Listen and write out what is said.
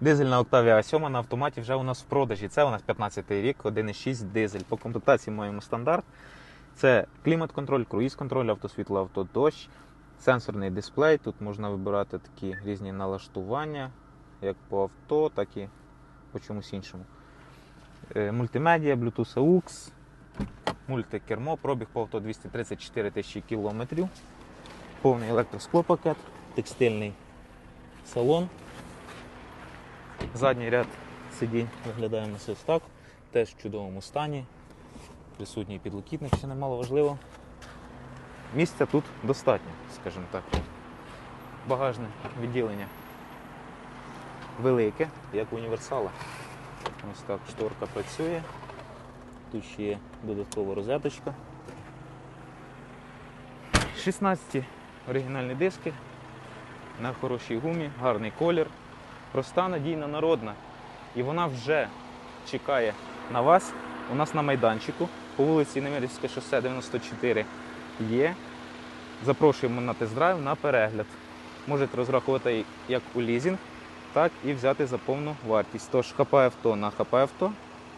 Дизельна Octavia 7 на автоматі вже у нас в продажі. Це у нас 15 рік, 1,6 дизель. По комплектації маємо стандарт. Це клімат-контроль, круїз-контроль, автосвітло, автодощ, сенсорний дисплей. Тут можна вибирати такі різні налаштування, як по авто, так і по чомусь іншому. Е, Мультимедіа, Bluetooth AUX, мультикермо, пробіг по авто 234 тисячі кілометрів. Повний електросклопакет, текстильний салон. Задній ряд сидінь виглядає у нас ось так. Теж в чудовому стані. Присутній підлокітник, що немало важливо. Місця тут достатньо, скажімо так. Багажне відділення велике, як універсала. Ось так шторка працює. Тут ще є додаткова розеточка. 16 оригінальні диски на хорошій гумі, гарний колір, проста, надійна, народна. І вона вже чекає на вас. У нас на майданчику по вулиці Немирівське шосе 94 є. Запрошуємо на тест-драйв на перегляд. Можете розрахувати як у лізінг, так і взяти за повну вартість. Тож хапає авто на хапає авто.